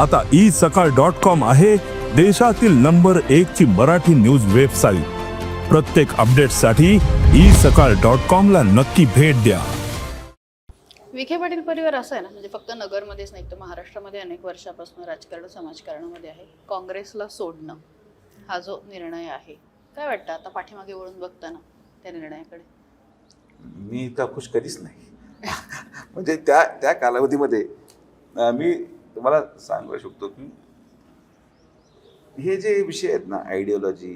आता ई सकाळ dot com आहे देशातील नंबर एक ची मराठी न्यूज वेबसाईट. प्रत्येक अपडेटसाठी ई सकाळ डॉट कॉम ला नक्की भेट द्या. विखे पाटील परिवार असा आहे ना म्हणजे फक्त नगरमध्येच नाही तर महाराष्ट्रामध्ये अनेक वर्षापासून राजकारण समाजकारणामध्ये आहे. काँग्रेसला सोडणं हा जो निर्णय आहे काय वाटतं? आता पाठीमागे वळून बघताना त्या निर्णयाकडे. मी इतका खुश कधीच नाही. म्हणजे त्या त्या कालावधीमध्ये मी तुम्हाला सांगू शकतो की हे जे विषय आहेत ना आयडिओलॉजी.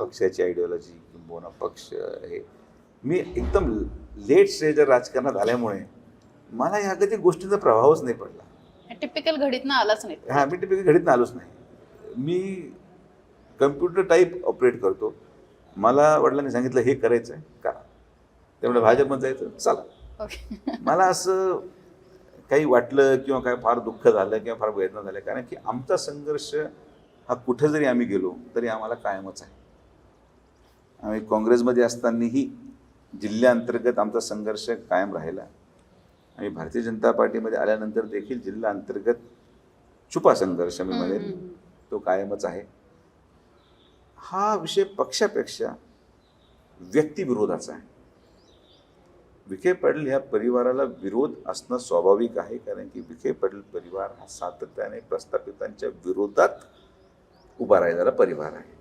पक्षाची आयडिओलॉजी किंबहुना पक्ष हे. मी एकदम लेट स्टेज राजकारणात आल्यामुळे मला या कधी गोष्टींचा प्रभावच नाही पडला. टिपिकल घडीतनं आलाच नाही. हा मी टिपिकल घडीत आलोच नाही. मी कम्प्युटर टाईप ऑपरेट करतो. मला वडिलांनी सांगितलं हे करायचं आहे करा त्यामुळे भाजपमध्ये जायचं? चला. मला असं काही वाटलं किंवा काय फार दुःख झालं किंवा फार वेदना झाल्या. कारण की आमचा संघर्ष हा कुठं जरी आम्ही गेलो तरी आम्हाला कायमच आहे. आम्ही काँग्रेसमध्ये असतानाही जिल्ह्याअंतर्गत आमचा संघर्ष कायम राहिला. आणि भारतीय जनता पार्टीमध्ये आल्यानंतर देखील जिल्हा अंतर्गत छुपा संघर्ष मी म्हणेन. तो कायमच आहे. हा विषय पक्षापेक्षा व्यक्तिविरोधाचा आहे. विखे पाटील ह्या परिवाराला विरोध असणं स्वाभाविक आहे कारण की विखे पाटील परिवार हा सातत्याने प्रस्थापितांच्या विरोधात उभा राहिलेला परिवार आहे.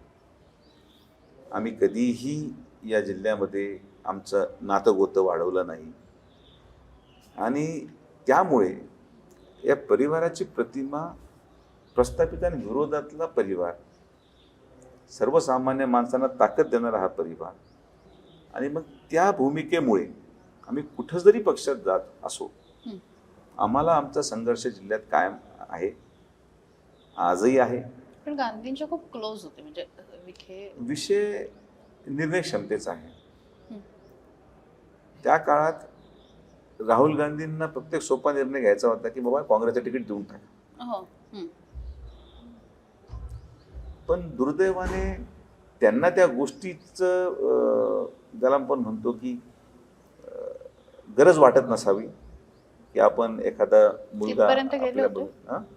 आम्ही कधीही या जिल्ह्यामध्ये आमचं नातं वाढवलं नाही. आणि त्यामुळे या परिवाराची प्रतिमा प्रस्थापितांविरोधातला परिवार सर्वसामान्य माणसांना ताकद देणारा हा परिवार. आणि मग त्या भूमिकेमुळे आम्ही कुठं जरी पक्षात जात असो. आम्हाला आमचा संघर्ष जिल्ह्यात कायम आहे आजही आहे पण गांधींच्या खूप क्लोज होते म्हणजे विखे विषय निर्णय क्षमतेचा आहे. त्या काळात राहुल गांधींना प्रत्येक सोपा निर्णय घ्यायचा होता की बाबा काँग्रेसचं तिकीट देऊन टाका हो. पण दुर्दैवाने त्यांना त्या गोष्टीचं ज्याला आपण म्हणतो की गरज वाटत नसावी की आपण एखादा मुलगा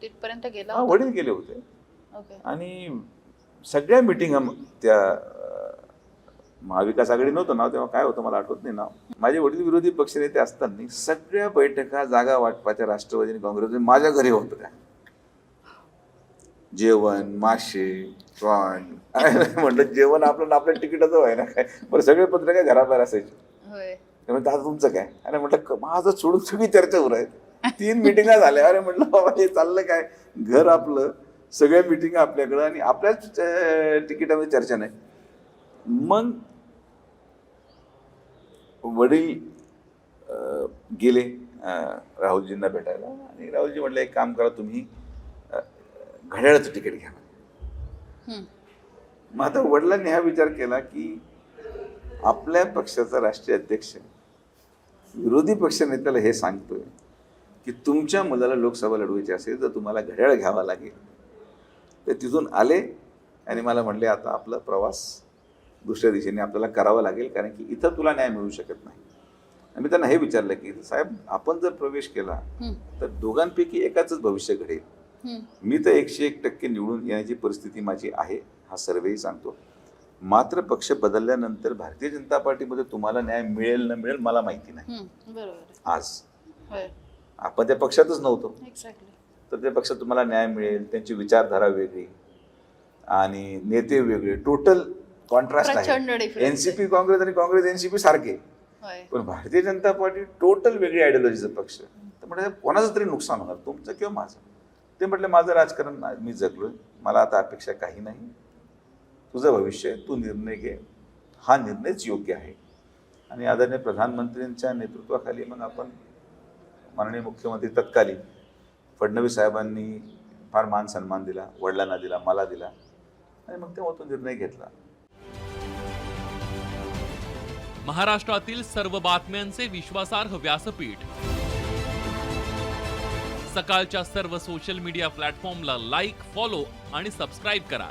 तिथपर्यंत गेले? वडील गेले होते. आणि सगळ्या मिटिंग त्या महाविकास आघाडी नव्हतं नाव तेव्हा काय होतं मला आठवत नाही नाव. माझे वडील विरोधी पक्षनेते असताना सगळ्या बैठका जागा वाटपाच्या राष्ट्रवादी आणि काँग्रेस माझ्या घरी होत त्या जेवण मासे प्रॉन म्हटलं जेवण आपलं आपल्या तिकिटाचं आहे ना काय? बरं सगळे पत्रकार घराबाहेर असायचे. त्यामुळे दादा तुमचं काय? अरे म्हटलं माझं सोडून सगळी चर्चा आहेत. तीन मिटिंगा झाल्या. अरे म्हटलं बाबा हे चाललं काय? घर आपलं सगळ्या मिटिंग आपल्याकडं आणि आपल्याच तिकिटामध्ये चर्चा नाही. मग वडील गेले राहुलजींना भेटायला आणि राहुलजी म्हटलं एक काम करा तुम्ही घड्याळाचं तिकीट घ्या. मग आता वडिलांनी हा विचार केला की आपल्या पक्षाचा राष्ट्रीय अध्यक्ष विरोधी पक्षनेत्याला हे सांगतोय की तुमच्या मुलाला लोकसभा लढवायची असेल तर तुम्हाला घड्याळ घ्यावा लागेल. तर तिथून आले आणि मला म्हणले आता आपला प्रवास दुसऱ्या दिशेने आपल्याला करावा लागेल कारण की इथं तुला न्याय मिळू शकत नाही. आणि मी त्यांना हे विचारलं की साहेब आपण जर प्रवेश केला. तर दोघांपैकी एकाच भविष्य घडेल. मी तर एकशे एक टक्के निवडून येण्याची परिस्थिती माझी आहे हा सर्वेही सांगतो. मात्र पक्ष बदलल्यानंतर भारतीय जनता पार्टीमध्ये तुम्हाला न्याय मिळेल न मिळेल मला माहिती नाही. आज. आपण त्या पक्षातच नव्हतो. तर त्या पक्षात तुम्हाला न्याय मिळेल त्यांची विचारधारा वेगळी आणि नेते वेगळे. टोटल कॉन्ट्रास्ट आहे. एनसीपी काँग्रेस आणि काँग्रेस एनसीपी सारखे. पण भारतीय जनता पार्टी टोटल वेगळी आयडिओलॉजीचा पक्ष. तर म्हणजे कोणाचं तरी नुकसान होणार तुमचं किंवा माझं? ते म्हटलं माझं राजकारण मी जगलोय. मला आता अपेक्षा काही नाही. तुझं भविष्य आहे, तू निर्णय घे. हा निर्णयच योग्य आहे. आणि आदरणीय प्रधानमंत्र्यांच्या नेतृत्वाखाली मग आपण माननीय मुख्यमंत्री तत्कालीन फडणवीस साहेबांनी फार मान सन्मान दिला वडिलांना दिला मला दिला आणि मग तेव्हा तो निर्णय घेतला. महाराष्ट्रातील सर्व बातम्यांचे विश्वासार्ह व्यासपीठ. सकाळच्या सर्व सोशल मीडिया प्लॅटफॉर्मला लाईक फॉलो आणि सबस्क्राईब करा.